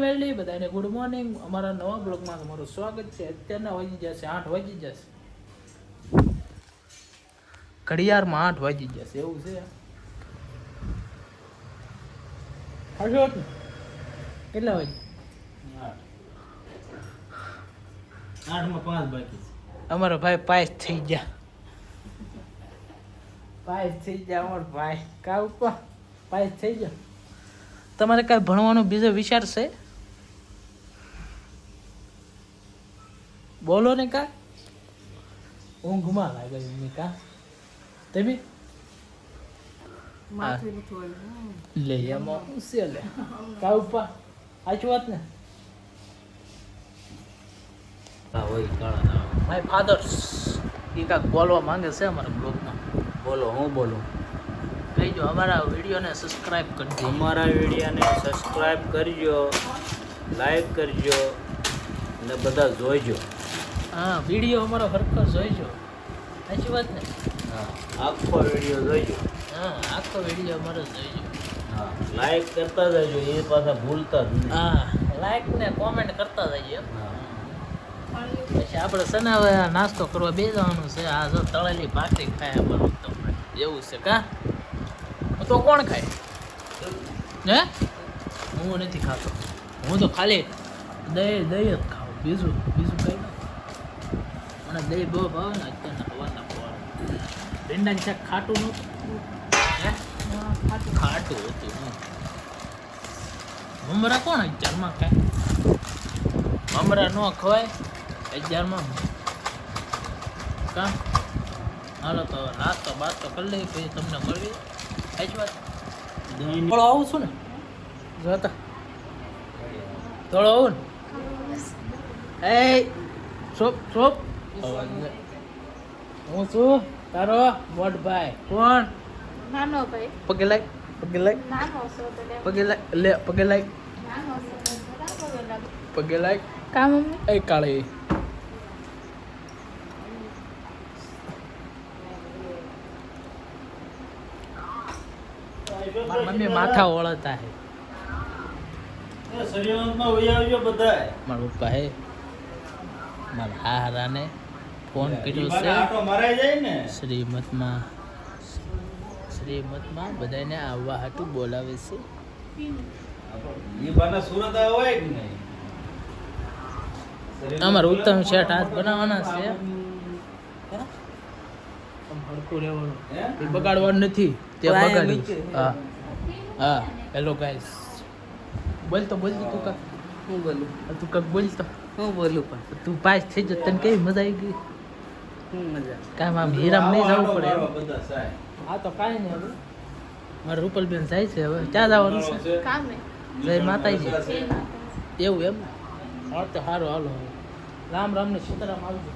વેલી બધાને good morning અમારા નવા બ્લોગમાં તમારું સ્વાગત છે. અત્યારના વાગી જશે આઠ વાગી જશે ઘડિયાળમાં આઠ વાગી જશે એવું છે? કેટલા વાગે? પાંચ બાકી અમારો ભાઈ પાસ થઈ ગયા. પાસ થઈ ગયા અમારો ભાઈ. કા ઉપર પાસ થઈ ગયા. તમારે કાંઈ ભણવાનો બીજો વિચાર છે? બોલો ને કા? ઊંઘમાં લાગે એમને કા? તમે? લે એમાં શું છે લે? કા ઉપર સાચું વાત ને? હોય કાળા માય ફાધર્સ એ કાંઈક બોલવા માંગે છે અમારા બ્લોગમાં. બોલો હું બોલું? કહીજો અમારા વિડીયોને સબસ્ક્રાઇબ કરજો. અમારા વિડીયોને સબસ્ક્રાઇબ કરજો લાઈક કરજો અને બધા જોઈજો. હા વીડિયો અમારો હરખો જોઈજો. સાચી વાત ને? હા આખો વીડિયો જોઈજો. હા આખો વીડિયો અમારો જોઈજો. હા લાઈક કરતા જજો એ પાછા ભૂલતા જ નહીં. હા લાઈક ને કોમેન્ટ કરતા જજો પછી આપણે છે ને હવે નાસ્તો કરવા બે જવાનું છે. આ જો તળેલી ભાખરી ખાય અમારું તમને. એવું છે કા? તો કોણ ખાય? હે? હું નથી ખાતો. હું તો ખાલી દહીં દહીં જ ખાઉં બીજું મને દહીં બહુ ભાવે ને અત્યારના હવાના ખવાનું ભીંડાનું શાક ખાટું નહોતું? ખાટું હતું મમરા કોણ અત્યારમાં ખાય મમરા ન ખવાય? અગિયારમાં? કા? હાલો તો નાસ્તો બાસ્તો કરી લઈ પછી તમને મળવી સાચી થોડો આવું છું ને. જોતા થોડો આવું ને. એ સોપ સોપ. હું છું તારો મોટ ભાઈ. કોણ? નાનો ભાઈ. પગે લાગ પગે લાગ. પગે લાગ લે પગે લાગ. પગે લાગ. કામ મમ્મી? એ કાળી. મમ્મી માથા ઓળતા હે. એ સરિયામાં વહી આવજો બધા મારા પપ્પા હે. મારા હારાને. ફોન કર્યો છે. શ્રીમતમાં શ્રીમતમાં બધાને આવવા હાટું બોલાવે છે. ઈ બાને સુરત આવ્યો હોય કે નહીં? અમારે ઉત્તમ શેઠ હાથ બનાવવાના છે. બગાડવાનું નથી. તે બગાડ્યું. હા. હા. Hello guys. બોલ તો બોલ તું કાક. હું બોલું? તું કાક બોલ તો. હું બોલું પણ? તું પાસ થઈ જત. તને કેવી મજા આવી ગઈ? કામ આમ હીરામ નહીં જવું પડે આવો બધા સાહેબ. હા તો કાંઈ નહીં. હવે મારે રૂપલબેન જાય છે હવે. ક્યાં જવાનું છે? કામે. જય માતાજી. છે. એવું એમ? હા તો સારું હાલો. હવે રામ રામ ને સીતારામ આવજો.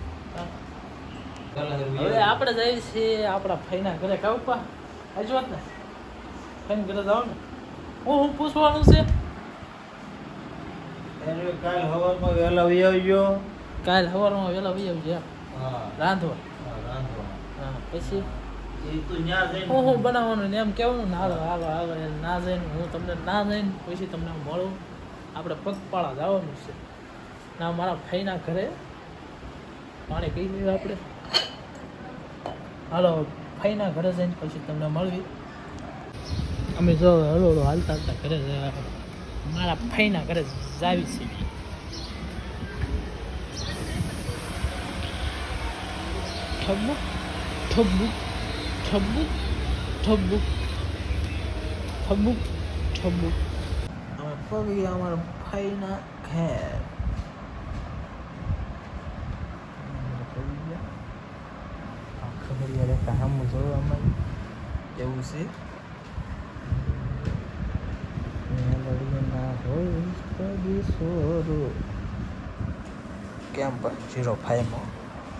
હવે આપણે જઈએ છીએ આપણા ફઈના ઘરે. કાપા હજુ વાત ને? ફઈને ઘરે જાઓ ને હું હું પૂછવાનું છે? કાલ હવારમાં વહેલા વહી આવજો. કાલ સવારમાં વહેલા વહી આવજો એમ. હા. રાંધવા. પછી? હું હું બનાવવાનું ને એમ કેવું ના હાલો હાલો હાલો ના જઈને હું તમને ના જઈને પછી તમને મળું. આપણે પગપાળા જવાનું છે. ના મારા ભાઈના ઘરે પાણી કહી દઈએ આપણે. હાલો ભાઈના ઘરે જઈને પછી તમને મળવી. અમે જો હળો હળો હાલતા હાલતા ઘરે જ- મારા ભાઈના ઘરે જાવી છે. ઠબ્બુ ઠબુક ઠબુક ઠબુક ઠબુક ઠબુક અમે પગી અમારા ભાઈના ઘેર. ખબર યાર કામ જો અમારે. એવું છે? કેમ પણ જીરો ફાઈવમાં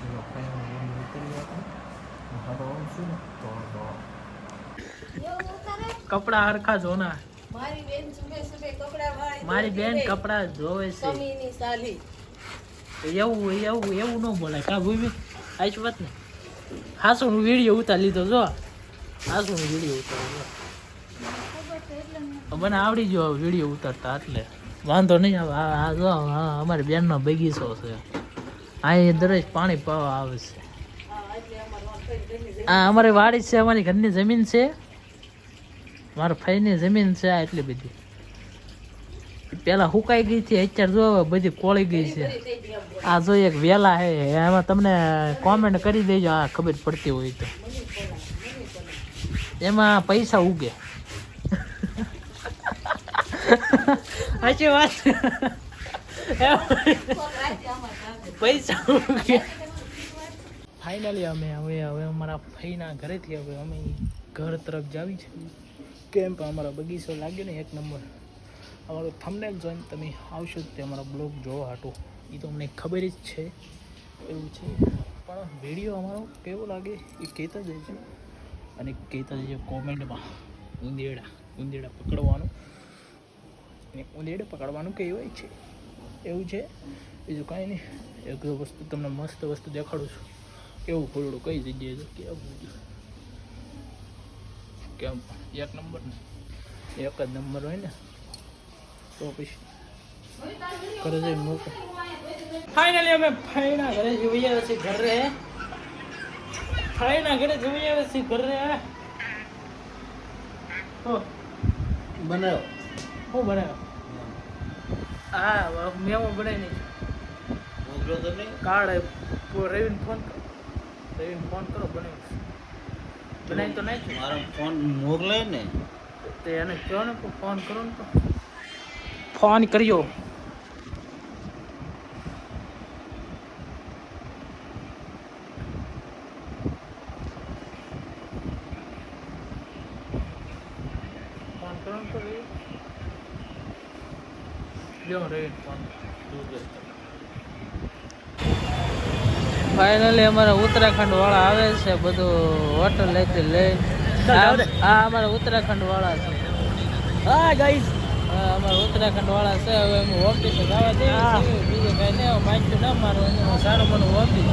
જીરો ફાઈવમાં નીકળી આપણે હારો આવશું ને તો તો કપડા હરખા જોના. મારી બેન સુબે સુબે કપડા વાળી મારી બેન કપડા જોવે છે. કમીની સાલી. એવું એવું એવું ન બોલાય. કા ભૂમિ? આજ વાત ને. હાસો હું વીડિયો ઉતાર લીધો જો. હાસો હું વીડિયો ઉતાર મને આવડી ગયો વીડિયો ઉતારતા એટલે. વાંધો નહીં આવે આ જો આ અમારી બેનનો બગીચો છે. અહીં દરરોજ પાણી પાવા આવે છે. આ અમારી વાડી છે અમારી ઘરની જમીન છે. મારા ભાઈની જમીન છે આ એટલી બધી. પેલા હુકાઈ ગઈ હતી અત્યારે જો બધી કોળી ગઈ છે. આ જો એક વેલા હે એમાં તમને કોમેન્ટ કરી દેજો આ ખબર પડતી હોય તો. એમાં પૈસા ઉગે. સાચી વાત. પૈસા ઉગે. ફાઇનલી અમે હવે હવે અમારા ફઈના ઘરેથી હવે અમે ઘર તરફ જાવી છે. કેમ કે અમારો બગીચો લાગ્યો ને એક નંબર. અમારો થંબનેલ જોઈને તમે આવશો તે અમારો બ્લોગ જોવા હાટો. એ તો અમને ખબર જ છે. એવું છે. પણ વીડિયો અમારો કેવો લાગે એ કહેતા જજો. અને કહેતા જજો કોમેન્ટમાં. ઉંદેડા ઉંદેડા પકડવાનું. અને ઉંદેડા પકડવાનું કહેવાય છે. એવું છે. બીજું કાંઈ નહીં. એક વસ્તુ તમને મસ્ત વસ્તુ દેખાડું છું. કેવું ખોલડું કઈ જગ્યાએ છે? કેવું કેમ? એક નંબર ને? એક જ નંબર હોય ને? તો પછી ઘરે જઈ મૂકો ફાઇનલી અમે ફાઈના ઘરે જોઈ આવ્યા છીએ ઘરે. ફાઈના ઘરે જોઈ આવ્યા છીએ ઘરે. બનાવ્યો શું બનાવ્યો હા. મેમો બનાવી નહીં કાળ તો નહીં કાર્ડ રવિને ફોન કરો એને ફોન કરો બનાવી બનાવી તો નાખ્યું. મારો ફોન મોકલે ને. તે એને કહો ને ફોન કરો ને તો. ફોન કર્યો. ફોન કરો ને તો. લ્યો રવિને ફોન ફાઇનલી અમારા ઉત્તરાખંડ વાળા આવે છે બધું હોટલ લેતી લઈ. આ અમારા ઉત્તરાખંડ વાળા છે. હા ગાઈસ અમારા ઉત્તરાખંડ વાળા છે. હવે હું ઓફિસે જવા દે. બીજું કઈ નહીં માન્યું ના મારું સારું મને ઓફિસ